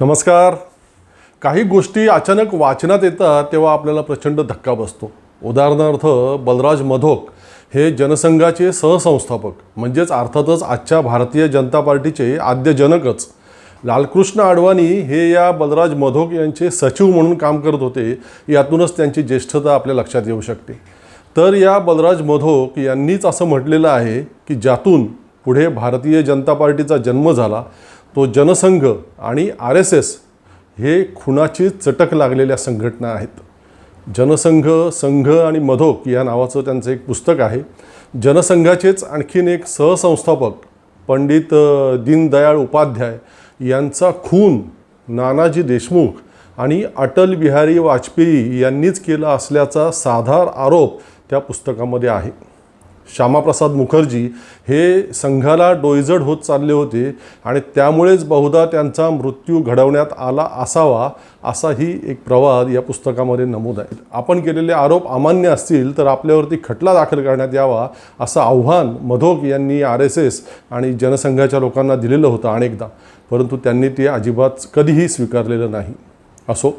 नमस्कार. काही गोष्टी अचानक वाचनात येतात तेव्हा आपल्याला प्रचंड धक्का बसतो. उदाहरणार्थ बलराज मधोक हे जनसंघाचे सहसंस्थापक म्हणजेच अर्थातच आजच्या भारतीय जनता पार्टीचे आद्यजनकच लालकृष्ण आडवाणी हे या बलराज मधोक यांचे सचिव म्हणून काम करत होते यातूनच त्यांची ज्येष्ठता आपल्या लक्षात येऊ शकते. तर या बलराज मधोक यांनीच असं म्हटलेलं आहे की ज्यातून पुढे भारतीय जनता पार्टीचा जन्म झाला तो जनसंघ आणि आर एस एस हे खुनाची चटक लागलेल्या संघटना आहेत. जनसंघ संघ आणि मधोक या नावाचं त्यांचं एक पुस्तक आहे. जनसंघाचेच आणखीन एक सहसंस्थापक पंडित दीनदयाळ उपाध्याय यांचा खून नानाजी देशमुख आणि अटल बिहारी वाजपेयी यांनीच केला असल्याचा साधार आरोप त्या पुस्तकामध्ये आहे. श्यामाप्रसाद मुखर्जी हे संघाला डोईजड होत चालले होते आणि त्यामुळेच बहुधा त्यांचा मृत्यू घडवण्यात आला असावा असाही एक प्रवाद या पुस्तकामध्ये नमूद आहे. आपण केलेले आरोप अमान्य असतील तर आपल्यावरती खटला दाखल करण्यात यावा असं आव्हान मधोक यांनी आर एस एस आणि जनसंघाच्या लोकांना दिलेलं होतं अनेकदा. परंतु त्यांनी ते अजिबात कधीही स्वीकारलेलं नाही. असो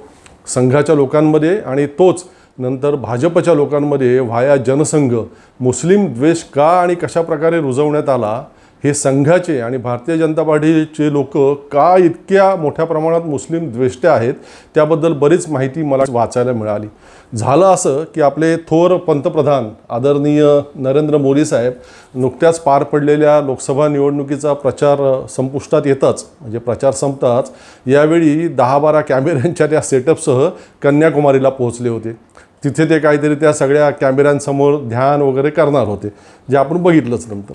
संघाच्या लोकांमध्ये आणि तोच नंतर भाजपच्या लोकांमध्ये व्हाया जनसंघ मुस्लिम द्वेष का आणि कशा प्रकारे रुजवण्यात आला हे संघाचे आणि भारतीय जनता पार्टीचे लोक का इतक्या मोठ्या प्रमाणात मुस्लिम द्वेष्टे आहेत त्याबद्दल बरीच माहिती मला वाचायला मिळाली. झालं असं की आपले थोर पंतप्रधान आदरणीय नरेंद्र मोदी साहेब नुकत्याच पार पडलेल्या लोकसभा निवडणुकीचा प्रचार संपुष्टात येताच म्हणजे प्रचार संपताच यावेळी दहा बारा कॅमेऱ्यांच्या त्या सेटअपसह कन्याकुमारीला पोहोचले होते. तिथे ते काहीतरी त्या सगळ्या कॅमेऱ्यांसमोर ध्यान वगैरे करणार होते जे आपण बघितलंच नंतर.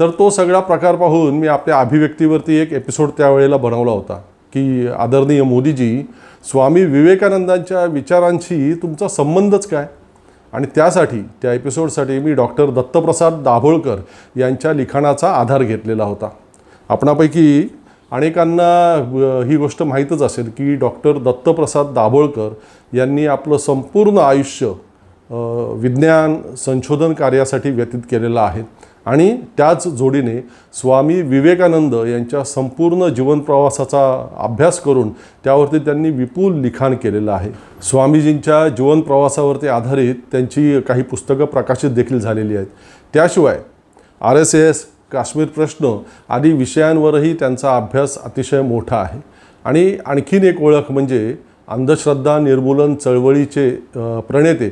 तर तो सगळा प्रकार पाहून मी आपल्या अभिव्यक्तीवरती एक एपिसोड त्यावेळेला बनवला होता की आदरणीय मोदीजी स्वामी विवेकानंदांच्या विचारांशी तुमचा संबंधच काय? आणि त्यासाठी त्या एपिसोडसाठी मी डॉक्टर दत्तप्रसाद दाभोळकर यांच्या लिखाणाचा आधार घेतलेला होता. आपणापैकी अनेकांना ही गोष्ट माहीतच असेल की डॉक्टर दत्तप्रसाद दाभोळकर यांनी आपलं संपूर्ण आयुष्य विज्ञान संशोधन कार्यासाठी व्यतीत केलेलं आहे. आणि त्याच जोडीने स्वामी विवेकानंद यांच्या संपूर्ण जीवनप्रवासाचा अभ्यास करून त्यावरती त्यांनी विपुल लिखाण केलेलं आहे. स्वामीजींच्या जीवनप्रवासावरती आधारित त्यांची काही पुस्तकं प्रकाशित देखील झालेली आहेत. त्याशिवाय आर एस एस काश्मीर प्रश्न आदी विषयांवरही त्यांचा अभ्यास अतिशय मोठा आहे. आणि आणखीन एक ओळख म्हणजे अंधश्रद्धा निर्मूलन चळवळीचे प्रणेते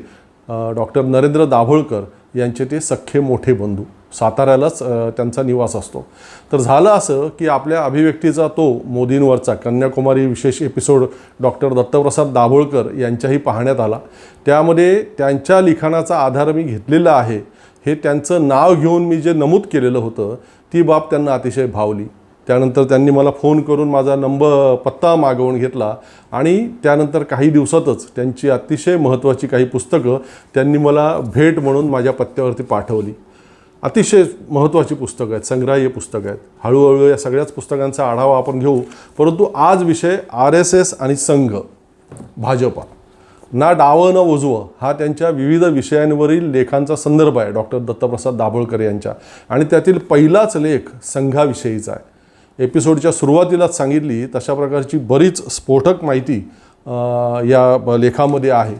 डॉक्टर नरेंद्र दाभोळकर यांचे ते सख्खे मोठे बंधू. साताऱ्यालाच त्यांचा निवास असतो. तर झालं असं की आपल्या अभिव्यक्तीचा तो मोदींवरचा कन्याकुमारी विशेष एपिसोड डॉक्टर दत्तप्रसाद दाभोळकर यांच्याही पाहण्यात आला. त्यामध्ये त्यांच्या लिखाणाचा आधार मी घेतलेला आहे. हे त्यांचं नाव घेऊन मी जे नमूद केलेलं होतं ती बाब त्यांना अतिशय भावली. त्यानंतर त्यांनी मला फोन करून माझा नंबर पत्ता मागवून घेतला आणि त्यानंतर काही दिवसातच त्यांची अतिशय महत्त्वाची काही पुस्तकं त्यांनी मला भेट म्हणून माझ्या पत्त्यावरती पाठवली. अतिशय महत्त्वाची पुस्तकं आहेत संग्राह्य पुस्तकं आहेत. हळूहळू या सगळ्याच पुस्तकांचा आढावा आपण घेऊ. परंतु आज विषय आर एस एस आणि संघ भाजपा. ना डावं न उजवं हा त्यांच्या विविध विषयांवरील लेखांचा संदर्भ आहे डॉक्टर दत्तप्रसाद दाभोळकर यांच्या. आणि त्यातील पहिलाच लेख संघाविषयीचा आहे. एपिसोडच्या सुरुवातीलाच सांगितली तशा प्रकारची बरीच स्फोटक माहिती या लेखामध्ये आहे.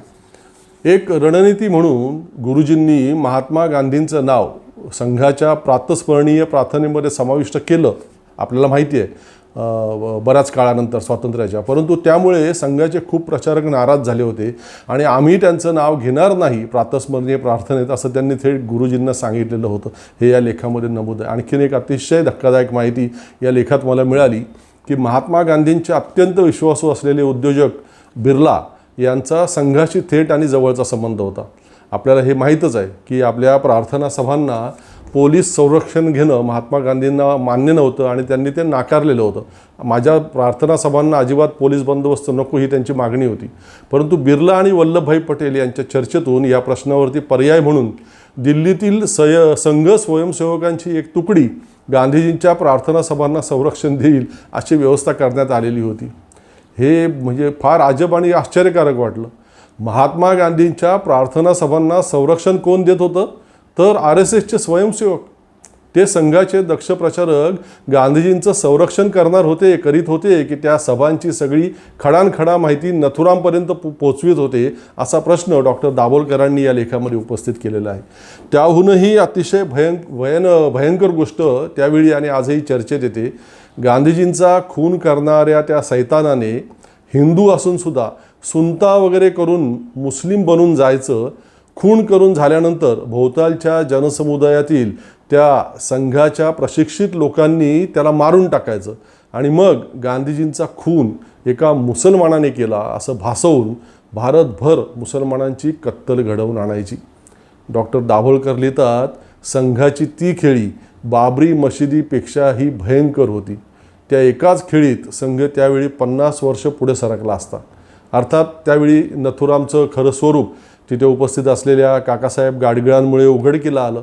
एक रणनीती म्हणून गुरुजींनी महात्मा गांधींचं नाव संघाच्या प्रातस्मरणीय प्रार्थनेमध्ये समाविष्ट केलं. आपल्याला माहिती आहे बऱ्याच काळानंतर स्वातंत्र्याच्या. परंतु त्यामुळे संघाचे खूप प्रचारक नाराज झाले होते आणि आम्ही त्यांचं नाव घेणार नाही प्रातस्मरणीय प्रार्थनेत असं त्यांनी थेट गुरुजींना सांगितलेलं होतं. हे या लेखामध्ये नमूद आहे. आणखीन एक अतिशय धक्कादायक माहिती या लेखात मला मिळाली की महात्मा गांधींचे अत्यंत विश्वासू असलेले उद्योजक बिर्ला यांचा संघाशी थेट आणि जवळचा संबंध होता. आपल्याला हे माहीतच आहे की आपल्या प्रार्थना सभांना पोलीस संरक्षण घेणं महात्मा गांधींना मान्य नव्हतं आणि त्यांनी ते नाकारलेलं होतं. माझ्या प्रार्थना सभांना अजिबात पोलीस बंदोबस्त नको ही त्यांची मागणी होती. परंतु बिर्ला आणि वल्लभभाई पटेल यांच्या चर्चेतून या प्रश्नावरती पर्याय म्हणून दिल्लीतील सय संघ स्वयंसेवकांची एक तुकडी गांधीजींच्या प्रार्थना सभांना संरक्षण देईल अशी व्यवस्था करण्यात आलेली होती. हे म्हणजे फार अजब आणि आश्चर्यकारक वाटलं. महात्मा गांधींच्या प्रार्थना सभांना संरक्षण कोण देत होतं? तर आर एस एसचे स्वयंसेवक ते संघाचे दक्ष प्रचारक गांधीजींचं संरक्षण करणार होते करीत होते की त्या सभांची सगळी खडानखडा माहिती नथुरामपर्यंत पो पोचवित होते असा प्रश्न डॉक्टर दाभोलकरांनी या लेखामध्ये उपस्थित केलेला आहे. त्याहूनही अतिशय भयं भयन भयंकर गोष्ट त्यावेळी आणि आजही चर्चेत येते. गांधीजींचा खून करणाऱ्या त्या सैतानाने हिंदू असून सुद्धा सुनता वगैरे करून मुस्लिम बनून जायचं खून करून झाल्यानंतर भोवतालच्या जनसमुदायातील त्या संघाच्या प्रशिक्षित लोकांनी त्याला मारून टाकायचं. आणि मग गांधीजींचा खून एका मुसलमानाने केला असं भासवून भारतभर मुसलमानांची कत्तल घडवून आणायची. डॉक्टर दाभोळकर लिहितात संघाची ती खेळी बाबरी मशिदीपेक्षाही भयंकर होती. त्या एकाच खेळीत संघ त्यावेळी पन्नास वर्ष पुढे सरकला असता. अर्थात त्यावेळी नथुरामचं खरं स्वरूप तिथे उपस्थित असलेल्या काकासाहेब गाडगिळांमुळे उघडकीला आलं.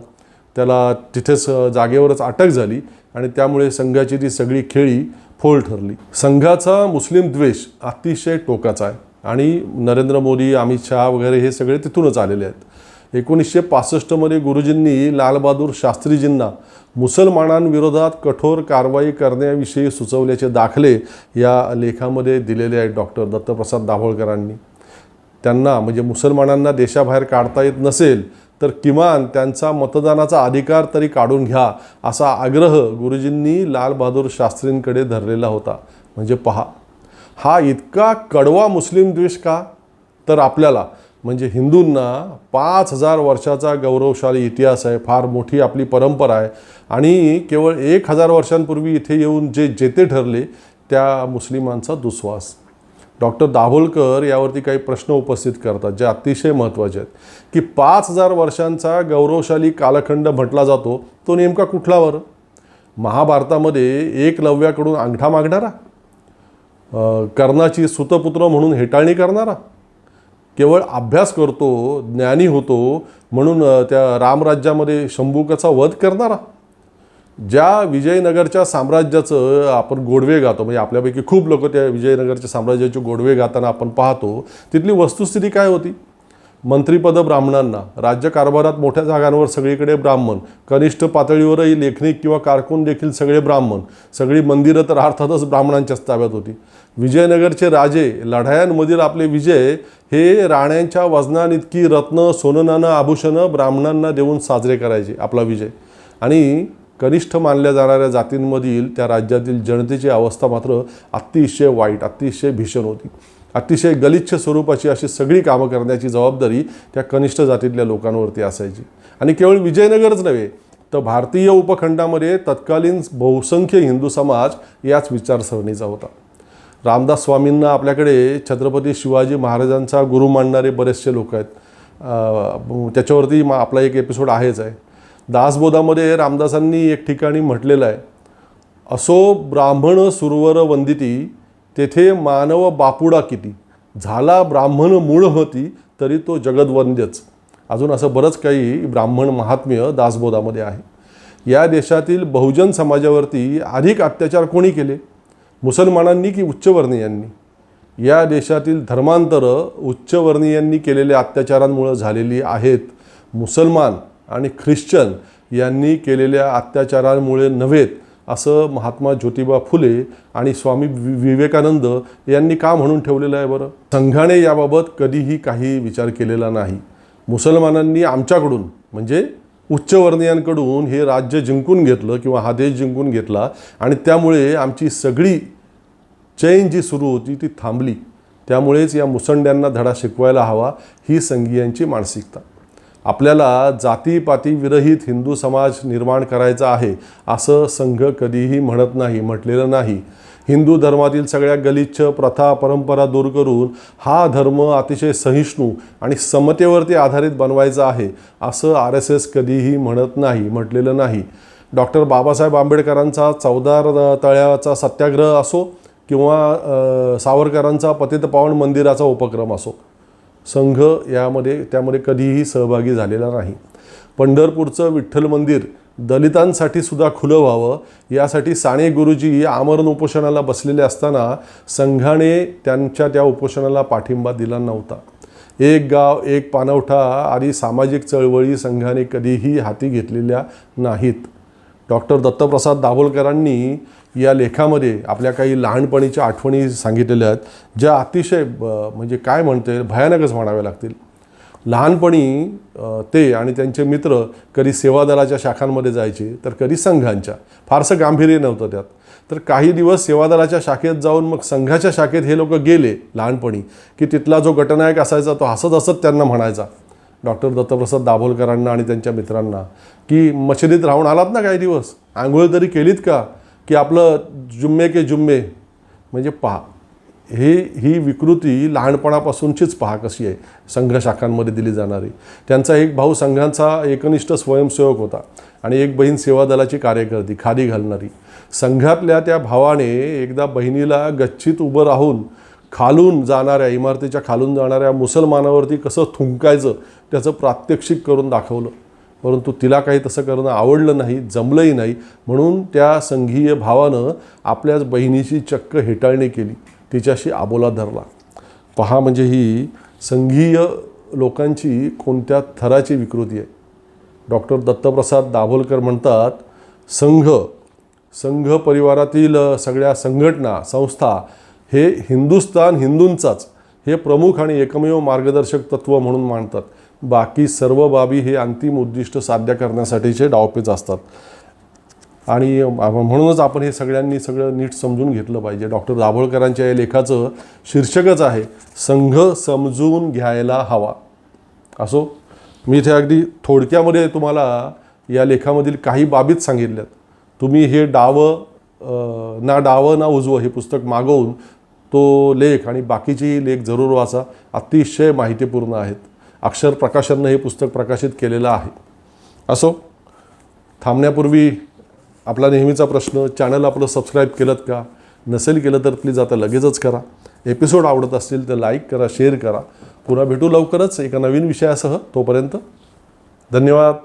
त्याला तिथेच जागेवरच अटक झाली आणि त्यामुळे संघाची ती सगळी खेळी फोल ठरली. संघाचा मुस्लिम द्वेष अतिशय टोकाचा आहे आणि नरेंद्र मोदी अमित शहा वगैरे हे सगळे तिथूनच आलेले आहेत. एकोणीसशे पासष्टमध्ये गुरुजींनी लालबहादूर शास्त्रीजींना मुसलमानांविरोधात कठोर कारवाई करण्याविषयी सुचवल्याचे दाखले या लेखामध्ये दिलेले आहेत डॉक्टर दत्तप्रसाद दाभोळकरांनी. त्यांना म्हणजे मुसलमानांना देशाबाहेर काढता येत नसेल तर किमान त्यांचा मतदानाचा अधिकार तरी काढून घ्या असा आग्रह गुरुजींनी लालबहादूर शास्त्रींकडे धरलेला होता. म्हणजे पहा हा इतका कडवा मुस्लिम द्वेष का? तर आपल्याला म्हणजे हिंदूंना पाच हजार वर्षाचा गौरवशाली इतिहास आहे फार मोठी आपली परंपरा आहे. आणि केवळ एक हजार वर्षांपूर्वी इथे येऊन जे जेते ठरले त्या मुस्लिमांचा दुस्वास. डॉक्टर दाभोलकर यावरती काही प्रश्न उपस्थित करतात जे अतिशय महत्त्वाचे आहेत. की पाच हजार वर्षांचा गौरवशाली कालखंड म्हटला जातो तो नेमका कुठला बरं? महाभारतामध्ये एकलव्याकडून अंगठा मागणारा कर्णाची सुतपुत्र म्हणून हेटाळणी करणारा केवळ अभ्यास करतो ज्ञानी होतो म्हणून त्या रामराज्यामध्ये शंभूकाचा वध करणारा ज्या विजयनगरच्या साम्राज्याचं आपण गोडवे गातो म्हणजे आपल्यापैकी खूप लोक त्या विजयनगरच्या साम्राज्याचे गोडवे गाताना आपण पाहतो तिथली वस्तुस्थिती काय होती? मंत्रीपद ब्राह्मणांना राज्यकारभारात मोठ्या जागांवर सगळीकडे ब्राह्मण कनिष्ठ पातळीवरही लेखनिक किंवा कारकून देखील सगळे ब्राह्मण सगळी मंदिरं तर अर्थातच ब्राह्मणांच्याच ताब्यात होती. विजयनगरचे राजे लढायांमधील आपले विजय हे राण्यांच्या वजनानितकी रत्न सोननानं आभूषणं ब्राह्मणांना देऊन साजरे करायचे आपला विजय. आणि कनिष्ठ मानल्या जाणाऱ्या जातींमधील त्या राज्यातील जनतेची अवस्था मात्र अतिशय वाईट अतिशय भीषण होती. अतिशय गलिच्छ स्वरूपाची अशी सगळी कामं करण्याची जबाबदारी त्या कनिष्ठ जातीतल्या लोकांवरती असायची. आणि केवळ विजयनगरच नव्हे तर भारतीय उपखंडामध्ये तत्कालीन बहुसंख्य हिंदू समाज याच विचारसरणीचा होता. रामदास स्वामींना आपल्याकडे छत्रपती शिवाजी महाराजांचा गुरु मानणारे बरेचसे लोक आहेत. त्याच्यावरती मा आपला एक एपिसोड आहेच आहे. दासबोधामध्ये रामदासांनी एक ठिकाणी म्हटलेलं आहे असो ब्राह्मण सुरवर वंदिती तेथे मानव बापुडा किती? झाला ब्राह्मण मूळ होती तरी तो जगदवंद्यच. अजून असं बरंच काही ब्राह्मण महात्म्य दासबोधामध्ये आहे. या देशातील बहुजन समाजावरती अधिक अत्याचार कोणी केले? मुसलमानांनी की उच्चवर्णीयांनी? या देशातील धर्मांतरं उच्चवर्णीयांनी केलेल्या अत्याचारांमुळं झालेली आहेत मुसलमान. आणि ख्रिश्चन यांनी केलेल्या अत्याचारांमुळे नव्हेत असं महात्मा ज्योतिबा फुले आणि स्वामी वि- विवेकानंद यांनी का म्हणून ठेवलेलं आहे बरं? संघाने याबाबत कधीही काही विचार केलेला नाही. मुसलमानांनी आमच्याकडून म्हणजे उच्चवर्णीयांकडून हे राज्य जिंकून घेतलं किंवा हा देश जिंकून घेतला आणि त्यामुळे आमची सगळी चैन जी सुरू होती ती थांबली. त्यामुळेच या मुसंड्यांना धडा शिकवायला हवा ही संघीयांची मानसिकता. आपल्याला जातीपाती विरहित हिंदू समाज निर्माण करायचा आहे असं संघ कधीही म्हणत नाही म्हटलेलं नाही. हिंदू धर्मातील सगळ्या गलिच्छ प्रथा परंपरा दूर करून हा धर्म अतिशय सहिष्णू आणि समतेवरती आधारित बनवायचा आहे असं आर एस एस कधीही म्हणत नाही म्हटलेलं नाही. डॉक्टर बाबासाहेब आंबेडकरांचा चौदार तळ्याचा सत्याग्रह असो किंवा सावरकरांचा पतितपावन मंदिराचा उपक्रम असो. संघ यामध्ये त्यामध्ये कधीही सहभागी झालेला नाही. पंढरपूरचं विठ्ठल मंदिर दलितांसाठी सुद्धा खुलं व्हावं यासाठी साने गुरुजी आमरण उपोषणाला बसलेले असताना संघाने त्यांच्या त्या उपोषणाला पाठिंबा दिला नव्हता. एक गाव एक पानवठा आणि सामाजिक चळवळी संघाने कधीही हाती घेतलेल्या नाहीत. डॉक्टर दत्तप्रसाद दाभोलकरांनी या लेखामध्ये आपल्या काही लहानपणीच्या आठवणी सांगितलेल्या आहेत ज्या अतिशय ब- म्हणजे काय म्हणते भयानकच म्हणाव्या लागतील. लहानपणी ते आणि त्यांचे मित्र कधी सेवादलाच्या शाखांमध्ये जायचे तर कधी संघांच्या. फारसं गांभीर्य नव्हतं त्यात. तर काही दिवस सेवादलाच्या शाखेत जाऊन मग संघाच्या शाखेत हे लोक गेले लहानपणी की तिथला जो गटनायक असायचा तो हसत हसत त्यांना म्हणायचा डॉक्टर दत्तप्रसाद दाभोलकरांना आणि त्यांच्या मित्रांना की मशिदीत राहून आलात ना काही दिवस? आंघोळ तरी केलीत का? की आपलं जुम्मे के जुम्मे म्हणजे पहा हे ही विकृती लहानपणापासूनचीच पहा कशी आहे संघ शाखांमध्ये दिली जाणारी. त्यांचा एक भाऊ संघांचा एकनिष्ठ स्वयंसेवक होता आणि एक बहीण सेवा दलाची कार्यकर्ती खादी घालणारी. संघातल्या त्या भावाने एकदा बहिणीला गच्चीत उभं राहून खालून जाणाऱ्या इमारतीच्या खालून जाणाऱ्या मुसलमानावरती कसं थुंकायचं त्याचं प्रात्यक्षिक करून दाखवलं. परंतु तिला काही तसं करणं आवडलं नाही जमलंही नाही. म्हणून त्या संघीय भावानं आपल्याच बहिणीची चक्क हेटाळणी केली. तिच्याशी आबोला धरला. पहा म्हणजे ही संघीय लोकांची कोणत्या थराची विकृती आहे. डॉक्टर दत्तप्रसाद दाभोलकर म्हणतात संघ संघ परिवारातील सगळ्या संघटना संस्था हे हिंदुस्तान हिंदूंचाच हे प्रमुख आणि एकमेव मार्गदर्शक तत्व म्हणून मानतात बाकी सर्व बाबी हे अंतिम उद्दिष्ट साध्य करण्यासाठीचे डावपेच असतात. आणि म्हणूनच आपण हे सगळ्यांनी सगळं नीट समजून घेतलं पाहिजे. डॉक्टर दाभोळकरांच्या या लेखाचं शीर्षकच आहे संघ समजून घ्यायला हवा. असो? मी इथे अगदी थोडक्यामध्ये तुम्हाला या लेखामधील काही बाबीच सांगितल्यात. तुम्ही हे डावं ना डावं ना उजवं हे पुस्तक मागवून तो लेख आणि बाकीचेही लेख जरूर वाचा. अतिशय माहितीपूर्ण आहेत. अक्षर प्रकाशननं हे पुस्तक प्रकाशित केलेलं आहे. असो थांबण्यापूर्वी आपला नेहमीचा प्रश्न चॅनल आपलं सबस्क्राईब केलं का? नसेल केलं तर प्लीज आता लगेचच करा. एपिसोड आवडत असतील तर लाईक करा शेअर करा. पुन्हा भेटू लवकरच एका नवीन विषयासह तोपर्यंत धन्यवाद.